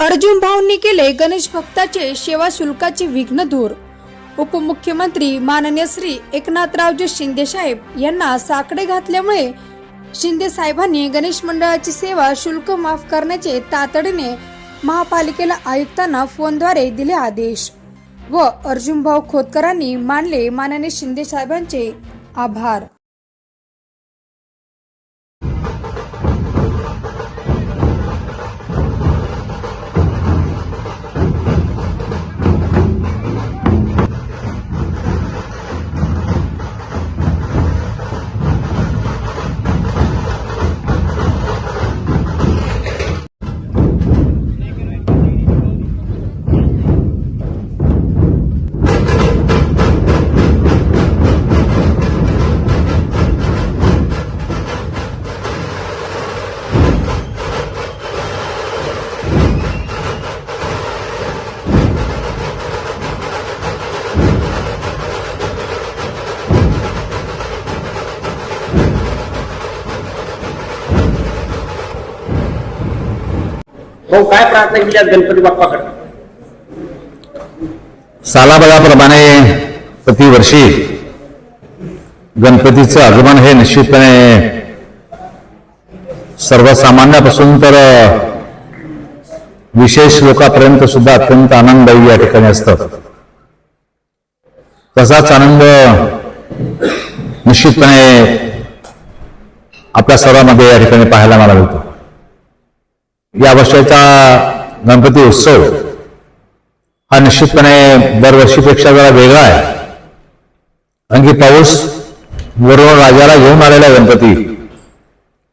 अर्जुन भाऊंनी केले गणेश भक्ताचे सेवा शुल्काचे विघ्न दूर. उपमुख्यमंत्री माननीय श्री एकनाथरावजी शिंदे साहेब यांना साकडे घातल्यामुळे शिंदे साहेबांनी गणेश मंडळाची सेवा शुल्क माफ करण्याचे तातडीने महापालिकेला आयुक्तांना फोनद्वारे दिले आदेश व अर्जुन भाऊ खोतकरांनी मानले माननीय शिंदे साहेबांचे आभार. भाऊ काय प्रार्थना केली आज गणपती बाप्पाकडे? सालाबदाप्रमाणे प्रतिवर्षी गणपतीचं आगमन हे निश्चितपणे सर्वसामान्यापासून तर विशेष लोकांपर्यंत सुद्धा अत्यंत आनंददायी या ठिकाणी असतं. तसाच आनंद निश्चितपणे आपल्या सर्वांमध्ये या ठिकाणी पाहायला मला मिळतो या वर्षाचा गणपती उत्सव हा निश्चितपणे दरवर्षीपेक्षा जरा वेगळा आहे. कारण की पाऊस वरून राजाला घेऊन आलेला आहे गणपती.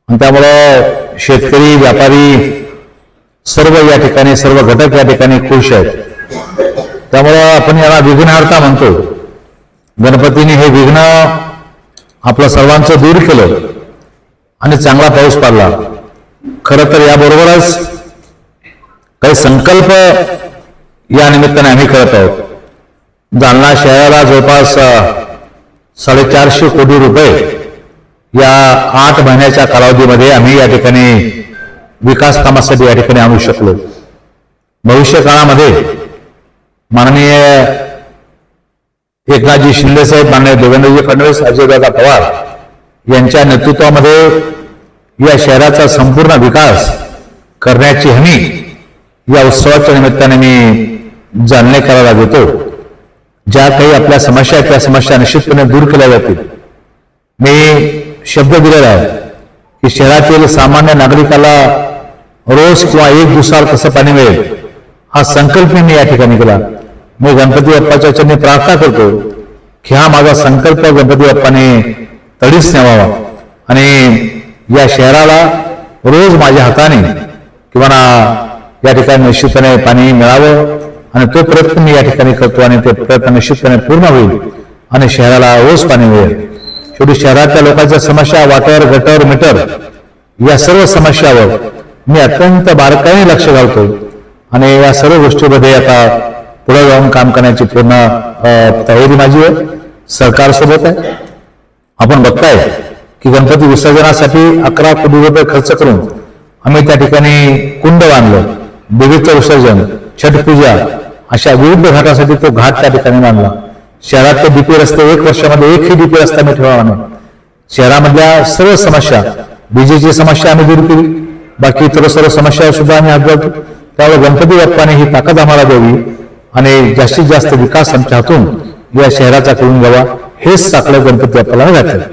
आणि त्यामुळं शेतकरी व्यापारी सर्व या ठिकाणी सर्व घटक या ठिकाणी खुश आहेत. त्यामुळं आपण याला विघ्नहर्ता म्हणतो. गणपतीने हे विघ्न आपलं सर्वांचं दूर केलं आणि चांगला पाऊस पडला. खरं तर याबरोबरच काही संकल्प या निमित्ताने आम्ही करत आहोत. जालना शहराला जवळपास साडेचारशे कोटी रुपये या आठ महिन्याच्या कालावधीमध्ये आम्ही या ठिकाणी विकास कामासाठी या ठिकाणी आणू शकलो. भविष्य काळामध्ये माननीय एकनाथजी शिंदे साहेब माननीय देवेंद्रजी फडणवीस अजयदादा पवार यांच्या नेतृत्वामध्ये या शहराचा संपूर्ण विकास करण्याची हमी या उत्सवाच्या निमित्ताने मी जाणणेकराला देतो. ज्या काही आपल्या समस्या आहेत त्या समस्या निश्चितपणे दूर केल्या जातील. मी शब्द दिलेला आहे की शहरातील सामान्य नागरिकाला रोज किंवा एक दिवसाला कसं पाणी मिळेल हा संकल्प मी या ठिकाणी केला. मी गणपती बाप्पाच्या चरणी प्रार्थना करतो की हा माझा संकल्प गणपती बाप्पाने तडीच न्यावा आणि या शहराला रोज माझ्या हाताने किंवा ना या ठिकाणी निश्चितपणे पाणी मिळावं आणि तो प्रयत्न मी या ठिकाणी करतो आणि ते प्रयत्न निश्चितपणे पूर्ण होईल आणि शहराला रोज पाणी मिळेल. शेवटी शहरातल्या लोकांच्या समस्या वाटर गटर मीटर या सर्व समस्यावर मी अत्यंत बारकाईने लक्ष घालतो आणि या सर्व गोष्टीमध्ये आता पुढे जाऊन काम करण्याची पूर्ण तयारी माझी आहे. सरकारसोबत आहे. आपण बघताय. की गणपती विसर्जनासाठी अकरा कोटी रुपये खर्च करून आम्ही त्या ठिकाणी कुंड बांधलं देवीचं विसर्जन छठ पूजा अशा विविध घाटासाठी तो घाट त्या ठिकाणी बांधला. शहरातले डीपी रस्ते एक वर्षामध्ये एकही डीपी रस्ता मी ठेवला नाही. शहरामधल्या सर्व समस्या विजेची समस्या आम्ही दूर केली. बाकी इतर सर्व समस्या सुद्धा आम्ही अभ्यास त्यामुळे गणपती बाप्पाने ही ताकद आम्हाला द्यावी आणि जास्तीत जास्त विकास आमच्या हातून या शहराचा करून घ्यावा. हेच साकडं गणपती बाप्पाला घातलं.